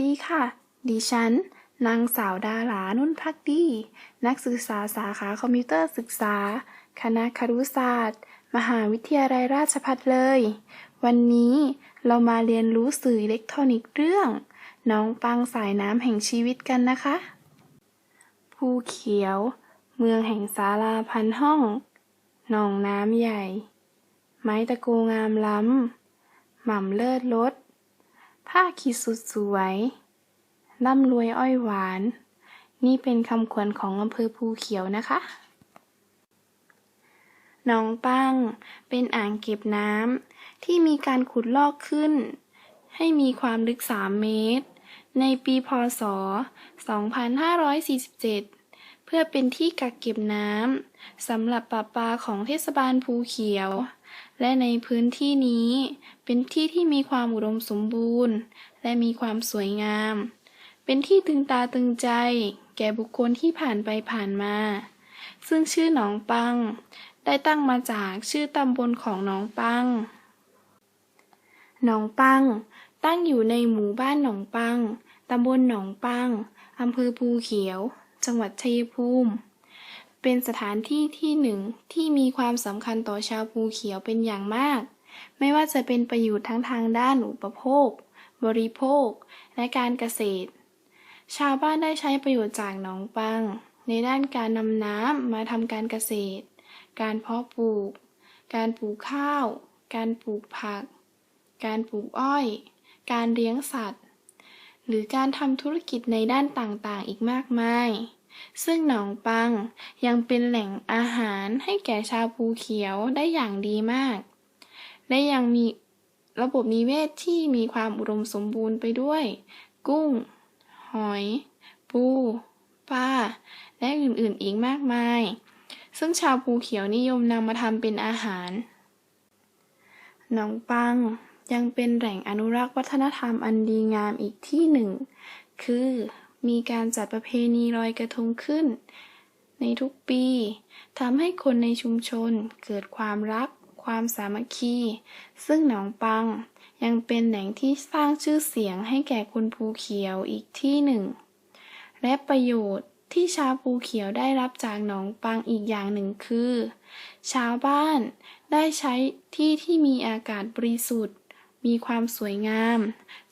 ดีค่ะ ดิฉัน นางสาวดารานุ่นพักดี นักศึกษาสาขาคอมพิวเตอร์ศึกษา คณะครุศาสตร์ มหาวิทยาลัยราชภัฏเลย วันนี้เรามาเรียนรู้สื่ออิเล็กทรอนิกส์เรื่อง น้องปังสายน้ำแห่งชีวิตกันนะคะ ภูเขียว เมืองแห่งศาลาพันห้อง หนองน้ำใหญ่ ไม้ตะโกงามล้ำ หม่ำเลิศรส ผ้าขีดสุดสวย ร่ำรวยอ้อยหวาน นี่เป็นคำขวัญของอำเภอภูเขียวนะคะหนองปังเป็นอ่างเก็บน้ำที่มีการขุดลอกขึ้น ให้มีความลึก 3 เมตร ในปีพศ 2547 เพื่อเป็นที่กักเก็บน้ำสำหรับประปาของเทศบาลภูเขียว และในพื้นที่นี้เป็นที่ที่มีความอุดมสมบูรณ์ และมีความสวยงาม เป็นที่ตึงตาตึงใจ แก่บุคคลที่ผ่านไปผ่านมา ซึ่งชื่อหนองปัง ได้ตั้งมาจากชื่อตำบลของหนองปัง หนองปัง ตั้งอยู่ในหมู่บ้านหนองปังตำบลหนองปังอำเภอภูเขียว จังหวัดชัยภูมิ เป็นสถานที่ที่หนึ่งที่มีความสำคัญต่อชาวภูเขียวเป็นอย่างมาก ไม่ว่าจะเป็นประโยชน์ทั้งทางด้านอุปโภค บริโภค และการเกษตร ชาวบ้านได้ใช้ประโยชน์จากหนองปัง ในด้านการนำน้ำมาทำการเกษตร การเพาะปลูก การปลูกข้าว การปลูกผัก การปลูกอ้อย การเลี้ยงสัตว์หรือการทำธุรกิจในด้านต่างๆ อีกมากมาย ซึ่งหนองปังยังเป็นแหล่งอาหารให้แก่ชาวภูเขียวได้อย่างดีมาก และยังมีระบบนิเวศที่มีความอุดมสมบูรณ์ไปด้วย กุ้ง หอย ปู ปลา และอื่นๆอีกมากมาย ซึ่งชาวภูเขียวนิยมนำมาทำเป็นอาหาร หนองปังยังเป็นแหล่งอนุรักษ์วัฒนธรรมอันดีงามอีกที่หนึ่ง คือ มีการจัดประเพณีลอยกระทงขึ้น ในทุกปีทำให้คนในชุมชนเกิดความรัก ความสามัคคี ซึ่งหนองปังยังเป็นแหล่งที่สร้างชื่อเสียงให้แก่คนภูเขียวอีกที่หนึ่ง และประโยชน์ที่ชาวภูเขียวได้รับจากหนองปังอีกอย่างหนึ่งคือ ชาวบ้านได้ใช้ที่ที่มีอากาศบริสุทธิ์ มีความสวยงาม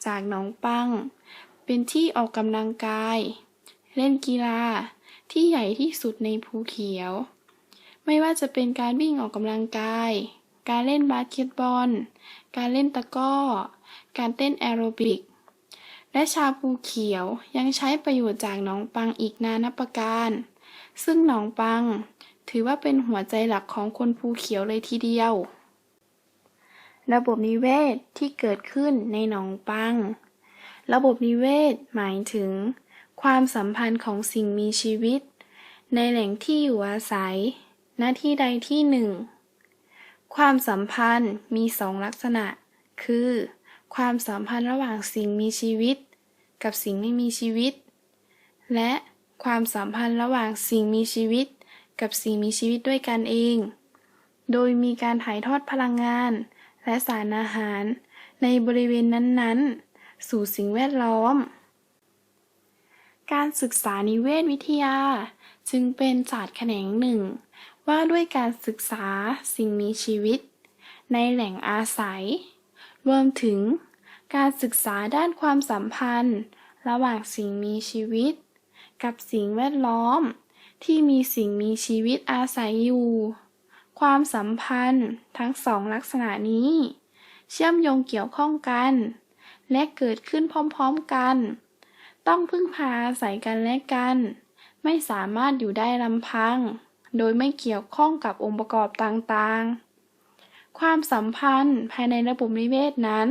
จากหนองปัง เป็นที่ออกกำลังกาย เล่นกีฬาที่ใหญ่ที่สุดในภูเขียว ไม่ว่าจะเป็นการวิ่งออกกำลังกาย การเล่นบาสเกตบอล การเล่นตะก้อ การเต้นแอโรบิก และชาวภูเขียวยังใช้ประโยชน์จากหนองปังอีกนานับประการ ซึ่งหนองปังถือว่าเป็นหัวใจหลักของคนภูเขียวเลยทีเดียว ระบบนิเวศที่เกิดขึ้นในหนองปัง ระบบนิเวศ หมายถึง ความสัมพันธ์ของสิ่งมีชีวิต ในแหล่งที่อยู่อาศัย หน้าที่ใดที่หนึ่ง ความสัมพันธ์มีสองลักษณะ คือ ความสัมพันธ์ระหว่างสิ่งมีชีวิต กับสิ่งไม่มีชีวิต และความสัมพันธ์ระหว่างสิ่งมีชีวิต กับสิ่งมีชีวิตด้วยกันเอง โดยมีการถ่ายทอดพลังงาน และสารอาหาร ในบริเวณนั้นๆ สู่สิ่งแวดล้อม การศึกษานิเวศวิทยา จึงเป็นศาสตร์แขนงหนึ่ง ว่าด้วยการศึกษาสิ่งมีชีวิต ในแหล่งอาศัย รวมถึงการศึกษาด้านความสัมพันธ์ ระหว่างสิ่งมีชีวิต กับสิ่งแวดล้อม ที่มีสิ่งมีชีวิตอาศัยอยู่ ความสัมพันธ์ทั้งสองลักษณะนี้ เชื่อมโยงเกี่ยวข้องกัน และเกิดขึ้นพร้อมๆกัน ต้องพึ่งพาอาศัยกันและกัน ไม่สามารถอยู่ได้ลำพัง โดยไม่เกี่ยวข้องกับองค์ประกอบต่างๆ ความสัมพันธ์ภายในระบบนิเวศนั้น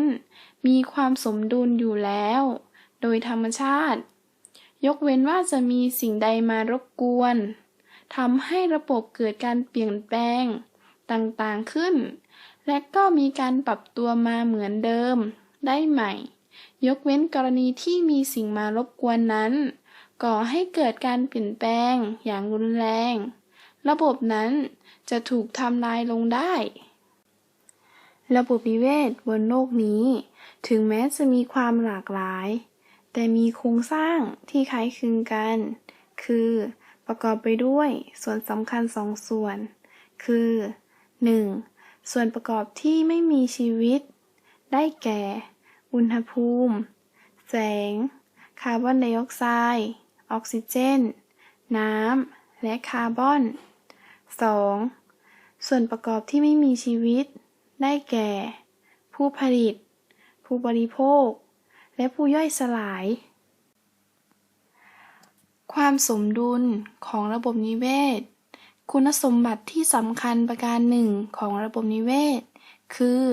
มีความสมดุลอยู่แล้ว โดยธรรมชาติ ยกเว้นว่าจะมีสิ่งใดมารบกวนทำให้ระบบเกิดการเปลี่ยนแปลงต่างๆขึ้น และก็มีการปรับตัวมาเหมือนเดิม ได้ใหม่ ยกเว้นกรณีที่มีสิ่งมารบกวนนั้น ก่อให้เกิดการเปลี่ยนแปลงอย่างรุนแรง ระบบนั้นจะถูกทำลายลงได้ ระบบนิเวศบนโลกนี้ ถึงแม้จะมีความหลากหลาย แต่มีโครงสร้างที่คล้ายคลึงกัน คือประกอบไปด้วยส่วนสำคัญสองส่วน คือ 1. ส่วนประกอบที่ไม่มีชีวิต ได้แก่ อุณหภูมิ แสง คาร์บอนไดออกไซด์ ออกซิเจน น้ำ และคาร์บอน 2. ส่วนประกอบที่ไม่มีชีวิต ได้แก่ ผู้ผลิต ผู้บริโภค และผู้ย่อยสลาย ความสมดุลของระบบนิเวศ คุณสมบัติที่สำคัญประการหนึ่งของระบบนิเวศ คือ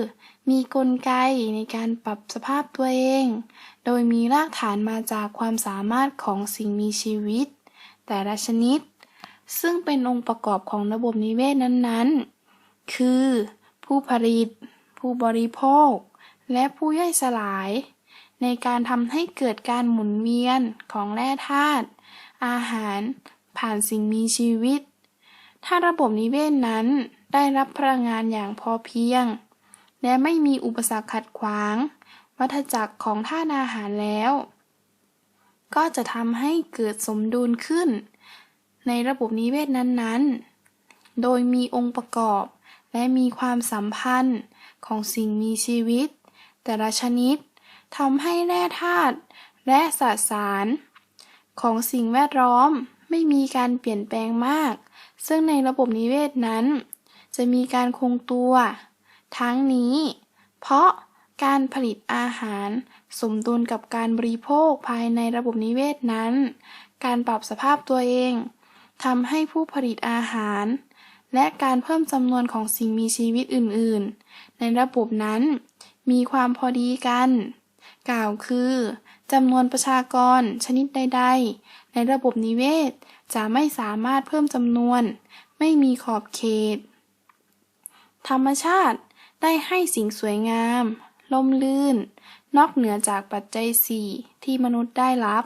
มีกลไกในการปรับสภาพตัวเอง โดยมีรากฐานมาจากความสามารถของสิ่งมีชีวิต แต่ละชนิด ซึ่งเป็นองค์ประกอบของระบบนิเวศนั้นๆ คือ ผู้ผลิต ผู้บริโภค และผู้ย่อยสลาย ในการทำให้เกิดการหมุนเวียนของแร่ธาตุอาหารผ่านสิ่งมีชีวิต ถ้าระบบนิเวศนั้นได้รับพลังงานอย่างพอเพียง และไม่มีอุปสรรคขัดขวาง วัฏจักรของธาตุอาหารแล้ว ก็จะทำให้เกิดสมดุลขึ้น ในระบบนิเวศนั้นๆ โดยมีองค์ประกอบ และมีความสัมพันธ์ของสิ่งมีชีวิต แต่ละชนิดทำให้แร่ธาตุและสสาร ของสิ่งแวดล้อมไม่มีการเปลี่ยนแปลงมาก ซึ่งในระบบนิเวศนั้น จะมีการคงตัว ทั้งนี้ เพราะการผลิตอาหารสมดุลกับการบริโภคภายในระบบนิเวศนั้น การปรับสภาพตัวเองทำให้ผู้ผลิตอาหาร และการเพิ่มจำนวนของสิ่งมีชีวิตอื่น ๆ ในระบบนั้นมีความพอดีกัน กล่าวคือจำนวนประชากรชนิดใด ๆ ในระบบนิเวศจะไม่สามารถเพิ่มจำนวน ไม่มีขอบเขต ธรรมชาติ ได้ให้สิ่งสวยงามล่มลื่น นอกเหนือจากปัจจัยสี่ที่มนุษย์ได้รับ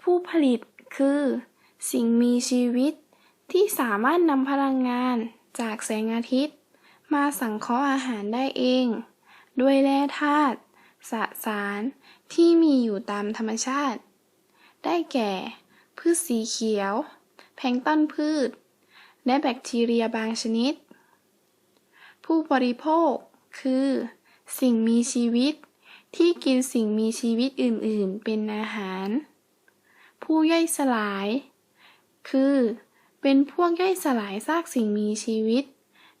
ผู้ผลิตคือ สิ่งมีชีวิตที่สามารถนำพลังงานจากแสงอาทิตย์ มาสังเคราะห์อาหารได้เอง ด้วยแร่ธาตุสสารที่มีอยู่ตามธรรมชาติ ได้แก่ พืชสีเขียว แพลงต้นพืช และแบคทีเรียบางชนิด ผู้บริโภค คือ สิ่งมีชีวิต ที่กินสิ่งมีชีวิตอื่น ๆ เป็นอาหาร ผู้ย่อยสลาย คือ เป็นพวกย่อยสลายซากสิ่งมีชีวิต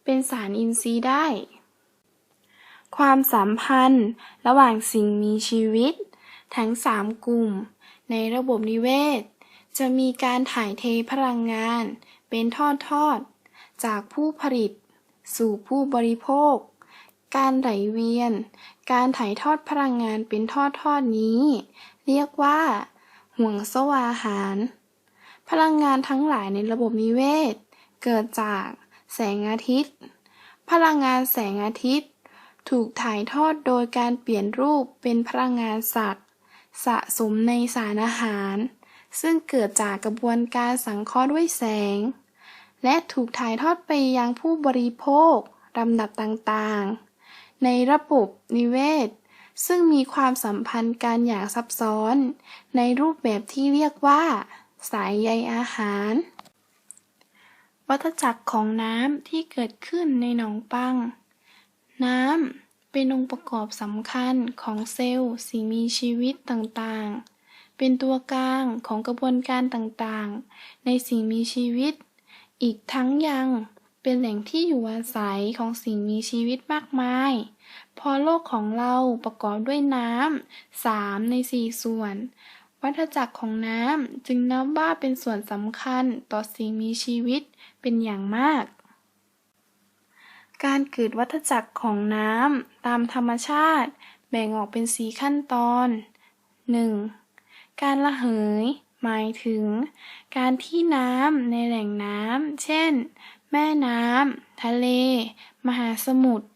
เป็นสารอินทรีย์ได้ ความสัมพันธ์ระหว่างสิ่งมีชีวิต ทั้งสามกลุ่ม ในระบบนิเวศ จะมีการถ่ายเทพลังงาน เป็นทอดๆ จากผู้ผลิต สู่ผู้บริโภค การไหลเวียน การถ่ายทอดพลังงานเป็นทอดๆนี้ เรียกว่า ห่วงโซ่อาหาร พลังงานทั้งหลายในระบบนิเวศ เกิดจากแสงอาทิตย์ พลังงานแสงอาทิตย์ ถูกถ่ายทอดโดยการเปลี่ยนรูปเป็นพลังงานสัตว์ สะสมในสารอาหาร ซึ่งเกิดจากกระบวนการสังเคราะห์ด้วยแสง และถูกถ่ายทอดไปยังผู้บริโภคลำดับต่างๆ ในระบบนิเวศ ซึ่งมีความสัมพันธ์กันอย่างซับซ้อน ในรูปแบบที่เรียกว่า สายใยอาหาร วัฏจักรของน้ำที่เกิดขึ้นในหนองปัง น้ำเป็นองค์ประกอบสำคัญของเซลล์สิ่งมีชีวิตต่างๆ เป็นตัวกลางของกระบวนการต่างๆ ในสิ่งมีชีวิต อีกทั้งยังเป็นแหล่งที่อยู่อาศัยของสิ่งมีชีวิตมากมาย พอโลกของเราประกอบด้วยน้ำสามในสี่ส่วน วัฏจักรของน้ำจึงนับว่าเป็นส่วนสำคัญต่อสิ่งมีชีวิตเป็นอย่างมาก การเกิดวัฏจักรของน้ำตามธรรมชาติ แบ่งออกเป็นสีขั้นตอน 1. การระเหย หมายถึง การที่น้ำในแหล่งน้ำเช่น แม่น้ำทะเล มหาสมุทร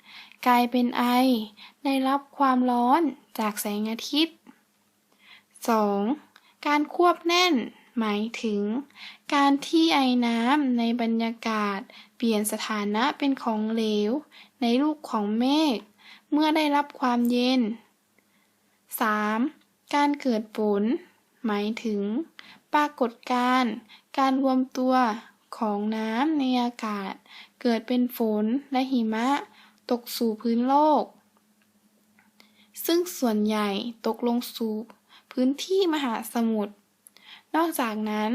กลายเป็นไอ ได้รับความร้อนจากแสงอาทิตย์ 2. การควบแน่น หมายถึง การที่ไอน้ำในบรรยากาศ เปลี่ยนสถานะเป็นของเหลว ในรูปของเมฆเมื่อได้รับความเย็น 3. การเกิดฝน หมายถึง ปรากฏการณ์การรวมตัวของน้ำในอากาศ เกิดเป็นฝนและหิมะ ตกสู่พื้นโลก ซึ่งส่วนใหญ่ตกลงสู่พื้นที่มหาสมุทร นอกจากนั้น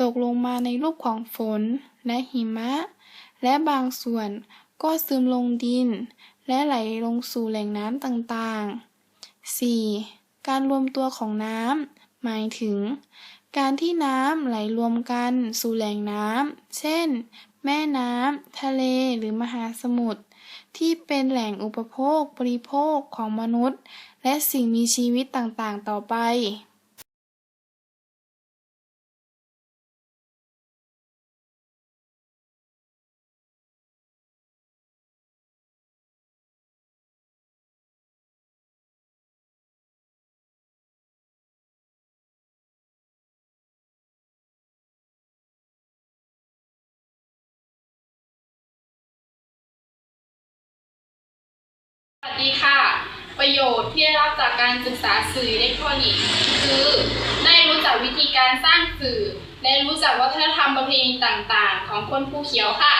ตกลงมาในรูปของฝนและหิมะ และบางส่วนก็ซึมลงดิน และไหลลงสู่แหล่งน้ำต่างๆ 4. การรวมตัวของน้ำ หมายถึง การที่น้ำไหลรวมกัน สู่แหล่งน้ำ เช่น แม่น้ำ ทะเล หรือมหาสมุทร ที่เป็นแหล่งอุปโภค บริโภคของมนุษย์ และสิ่งมีชีวิตต่างๆ ต่อไป สดีค่ะ ประโยชน์ที่ได้รับจากการศึกษาสื่ออิเล็กทรอนิกส์คือ ได้รู้จักวิธีการสร้างสื่อ และรู้จักวัฒนธรรมประเพณีต่างๆ ของคนภูเขียวค่ะ